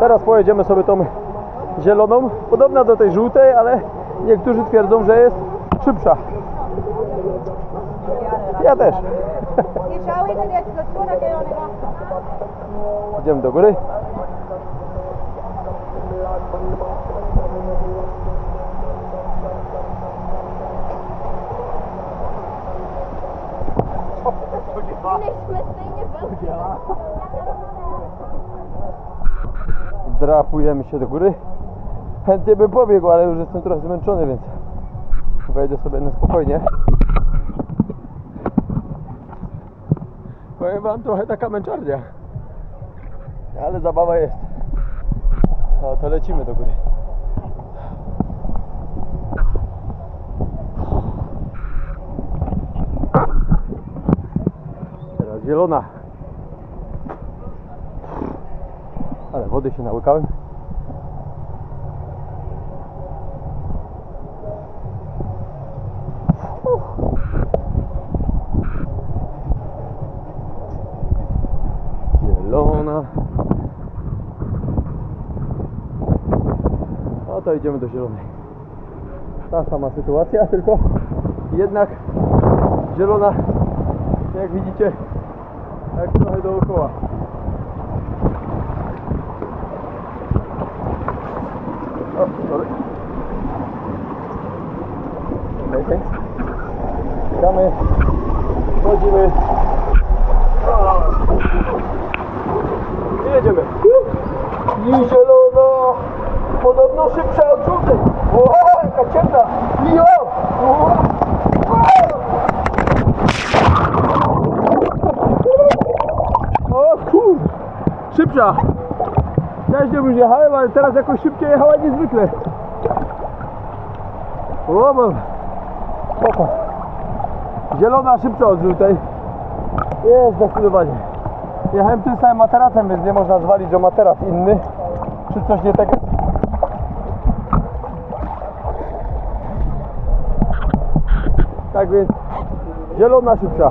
Teraz pojedziemy sobie tą zieloną, podobna do tej żółtej, ale niektórzy twierdzą, że jest szybsza. Ja też. Idziemy do góry. Drapujemy się do góry. Chętnie bym pobiegł, ale już jestem trochę zmęczony, więc wejdę sobie na spokojnie. Powiem wam trochę taka męczarnia. Ale zabawa jest. No to lecimy do góry. Teraz zielona. Ale wody się nałykałem. Zielona. No to idziemy do zielonej. Ta sama sytuacja, tylko jednak zielona, jak widzicie, tak trochę dookoła. O, sorry. Okay, thanks. Witamy, wchodzimy. I jedziemy. I zielona, podobno szybsza od żółtej. O, jaka ciemna. I o! o! Szybsza. Wcześniej już jechałem, ale teraz jakoś szybciej jechała niezwykle. Bo... Spoko. Zielona szybsza od żółtej. Jest zdecydowanie. Jechałem tym samym materacem, więc nie można zwalić, że materac inny. Czy coś nie tak jest? Tak więc zielona szybsza.